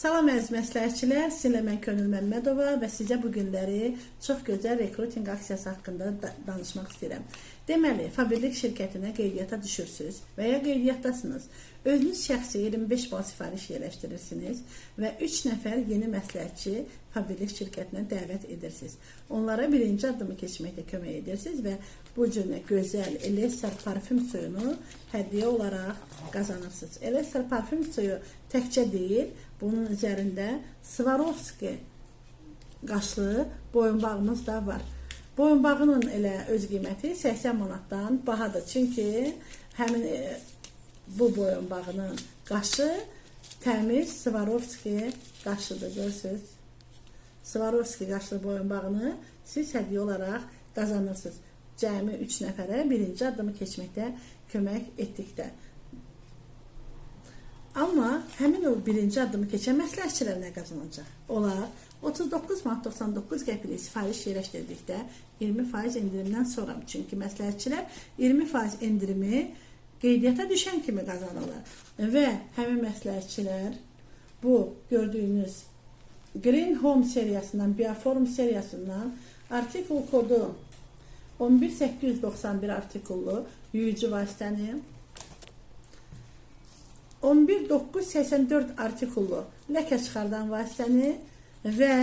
Salam əziz məsləhətçilər, sizinlə mən Könül Məmmədova və sizə bu günləri çox gözəl rekruting aksiyası haqqında da danışmaq istəyirəm. Deməli, Fabirlik şirkətinə qeydiyyata düşürsüz və ya qeydiyyatdasınız. Özünüz şəxsi 25 bal sifariş yerləşdirirsiniz və 3 nəfər yeni məsləhətçi Fabirlik şirkətinə dəvət edirsiniz. Onlara birinci addımı keçməkdə kömək edirsiniz və bu cür gözəl Elesar parfüm suyunu hədiyyə olaraq qazanırsınız. Elesar parfüm suyu təkcə deyil, bunun üzərində Swarovski qaşlı boyunbağımız da var. Boyunbağının elə öz qiyməti 80 manatdan bahadır. Çünki həmin e, bu boyunbağının qaşı təmiz Swarovski qaşıdır, görürsüz. Swarovski qaşlı boyunbağını siz hədiyyə olaraq qazanırsınız. Cəmi 3 nəfərə birinci addımı keçməkdə kömək etdikdə. Amma həmin o birinci addımı keçən məsləhətçilər nə qazanacaq? Onlar 39 manat 99 qəpilik sifariş yerləşdirdikdə 20% endirimdən sonra çünki məsləhətçilər 20% endirimi qeydiyyata düşən kimi qazanırlar və həmin məsləhətçilər bu gördüyünüz Green Home seriyasından, Bioform seriyasından artikul kodu 11891 artikullu yuyucu vasitəni 11984 artikullu ləkə çıxardan vasitəni və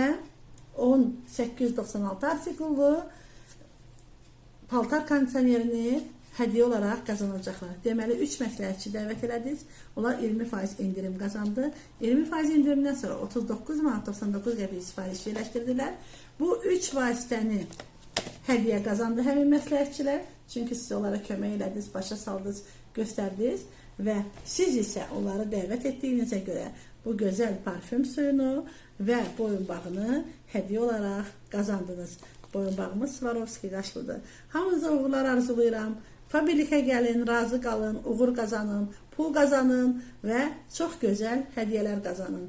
10896 artikullu paltar kondisionerini hədiyyə olaraq qazanacaqlar. Deməli 3 məsləhətçi dəvət elədiniz. Onlar 20% endirim qazandı. 20% endirimdən sonra 39 manat 99 qəpik sifariş yerləşdirdilər. Bu 3 vasitəni hədiyyə qazandı həmin məsləhətçilər. Çünki siz onlara kömək elədiniz, başa saldınız, göstərdiniz və siz isə onları dəvət etdiyinizə görə bu gözəl parfüm suyunu və boyunbağını hədiyyə olaraq qazandınız. Boyunbağımız Swarovski qaşlıdır. Hamınıza uğurlar arzulayıram. Fabirlikə gəlin, razı qalın, uğur qazanın, pul qazanın və çox gözəl hədiyyələr qazanın.